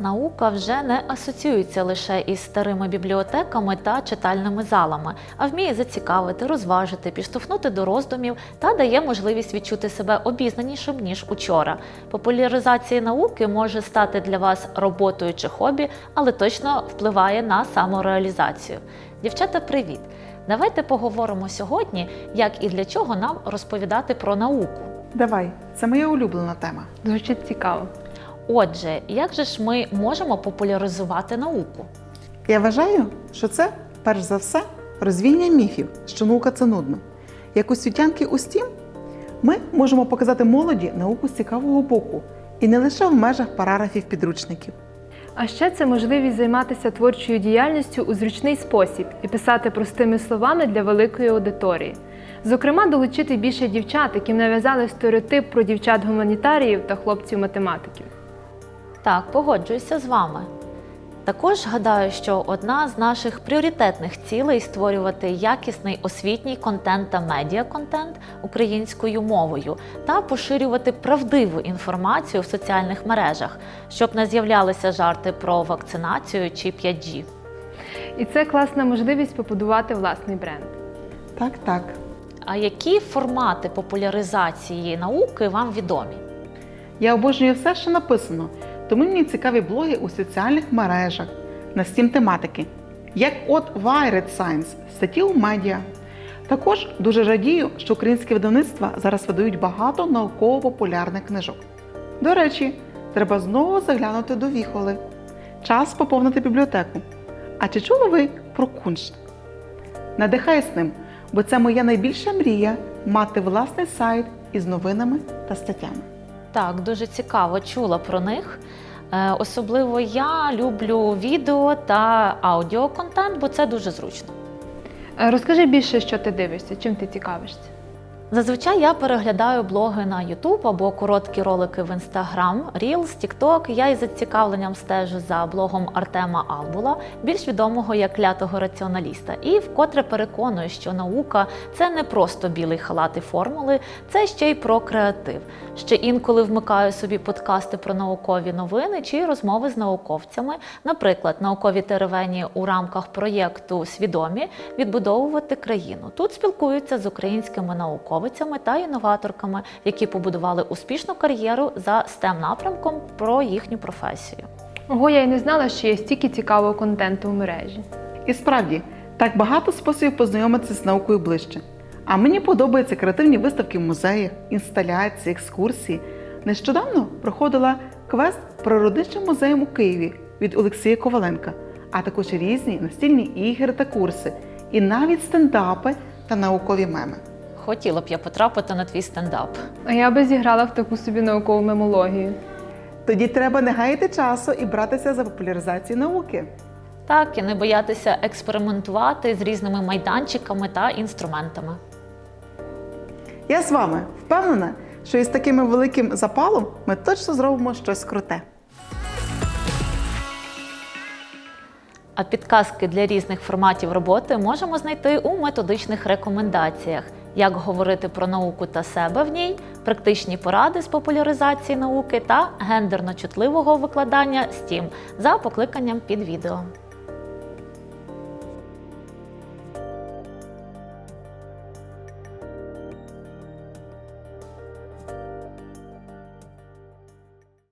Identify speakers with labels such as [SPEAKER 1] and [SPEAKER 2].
[SPEAKER 1] Наука вже не асоціюється лише із старими бібліотеками та читальними залами, а вміє зацікавити, розважити, підштовхнути до роздумів та дає можливість відчути себе обізнанішим ніж учора. Популяризація науки може стати для вас роботою чи хобі, але точно впливає на самореалізацію. Дівчата, привіт! Давайте поговоримо сьогодні, як і для чого нам розповідати про науку.
[SPEAKER 2] Давай, це моя улюблена тема.
[SPEAKER 3] Звучить цікаво.
[SPEAKER 1] Отже, як же ж ми можемо популяризувати науку?
[SPEAKER 2] Я вважаю, що це перш за все розвіння міфів, що наука це нудно. Як у світянки у стім, ми можемо показати молоді науку з цікавого боку і не лише в межах параграфів підручників.
[SPEAKER 3] А ще це можливість займатися творчою діяльністю у зручний спосіб і писати простими словами для великої аудиторії. Зокрема, долучити більше дівчат, яким нав'язали стереотип про дівчат-гуманітаріїв та хлопців-математиків.
[SPEAKER 1] Так, погоджуюся з вами. Також гадаю, що одна з наших пріоритетних цілей створювати якісний освітній контент та медіаконтент українською мовою та поширювати правдиву інформацію в соціальних мережах, щоб не з'являлися жарти про вакцинацію чи 5G.
[SPEAKER 3] І це класна можливість побудувати власний бренд.
[SPEAKER 2] Так, так.
[SPEAKER 1] А які формати популяризації науки вам відомі?
[SPEAKER 2] Я обожнюю все, що написано, тому мені цікаві блоги у соціальних мережах на стім тематики, як от Wired Science, статті у медіа. Також дуже радію, що українські видавництва зараз видають багато науково-популярних книжок. До речі, треба знову заглянути до віхоли. Час поповнити бібліотеку. А чи чули ви про кунш? Надихай з ним, бо це моя найбільша мрія мати власний сайт із новинами та статтями.
[SPEAKER 1] Так, дуже цікаво, чула про них. Е, Особливо я люблю відео та аудіоконтент, бо це дуже зручно.
[SPEAKER 3] Е, Розкажи більше, що ти дивишся, чим ти цікавишся.
[SPEAKER 1] Зазвичай я переглядаю блоги на YouTube або короткі ролики в Instagram, Reels, TikTok. Я із зацікавленням стежу за блогом Артема Албула, більш відомого як лятого раціоналіста, і вкотре переконую, що наука це не просто білий халат і формули, це ще й про креатив. Ще інколи вмикаю собі подкасти про наукові новини чи розмови з науковцями, наприклад, наукові теревені у рамках проєкту Свідомі відбудовувати країну. Тут спілкуються з українськими науковцями та інноваторками, які побудували успішну кар'єру за stem напрямком про їхню професію.
[SPEAKER 3] Ого, я й не знала, що є стільки цікавого контенту у мережі.
[SPEAKER 2] І справді, так багато способів познайомитися з наукою ближче. А мені подобаються креативні виставки в музеях, інсталяції, екскурсії. Нещодавно проходила квест природничим музеєм у Києві від Олексія Коваленка, а також різні настільні ігри та курси, і навіть стендапи та наукові меми.
[SPEAKER 1] Хотіла б я потрапити на твій стендап.
[SPEAKER 3] А я би зіграла в таку собі наукову мемологію.
[SPEAKER 2] Тоді треба не гаяти часу і братися за популяризацію науки.
[SPEAKER 1] Так і не боятися експериментувати з різними майданчиками та інструментами.
[SPEAKER 2] Я з вами впевнена, що із таким великим запалом ми точно зробимо щось круте.
[SPEAKER 1] А підказки для різних форматів роботи можемо знайти у методичних рекомендаціях, як говорити про науку та себе в ній, практичні поради з популяризації науки та гендерно чутливого викладання STEAM за покликанням під відео.